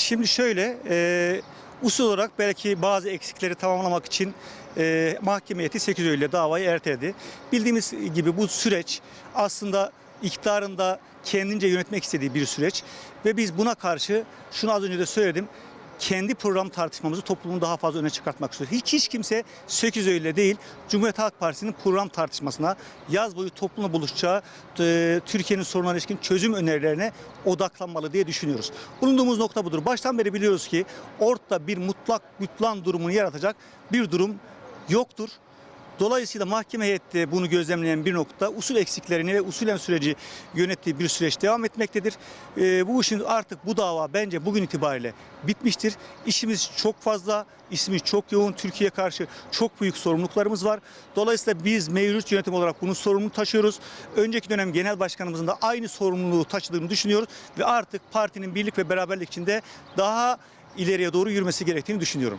Şimdi şöyle, e, usul olarak belki bazı eksikleri tamamlamak için e, mahkeme heyeti 8 Eylül'e davayı erteledi. Bildiğimiz gibi bu süreç aslında iktidarın da kendince yönetmek istediği bir süreç ve biz buna karşı şunu az önce de söyledim kendi program tartışmamızı toplumun daha fazla öne çıkartmak istiyoruz. Hiç hiç kimse 8 Eylül'de değil Cumhuriyet Halk Partisi'nin program tartışmasına yaz boyu toplumla buluşacağı e, Türkiye'nin sorunlarına ilişkin çözüm önerilerine odaklanmalı diye düşünüyoruz. Bulunduğumuz nokta budur. Baştan beri biliyoruz ki ortada bir mutlak bütlan durumunu yaratacak bir durum yoktur. Dolayısıyla mahkeme heyeti bunu gözlemleyen bir nokta usul eksiklerini ve usulen süreci yönettiği bir süreç devam etmektedir. Ee, bu işin artık bu dava bence bugün itibariyle bitmiştir. İşimiz çok fazla, işimiz çok yoğun. Türkiye'ye karşı çok büyük sorumluluklarımız var. Dolayısıyla biz mevcut yönetim olarak bunun sorumluluğunu taşıyoruz. Önceki dönem genel başkanımızın da aynı sorumluluğu taşıdığını düşünüyoruz ve artık partinin birlik ve beraberlik içinde daha ileriye doğru yürümesi gerektiğini düşünüyorum.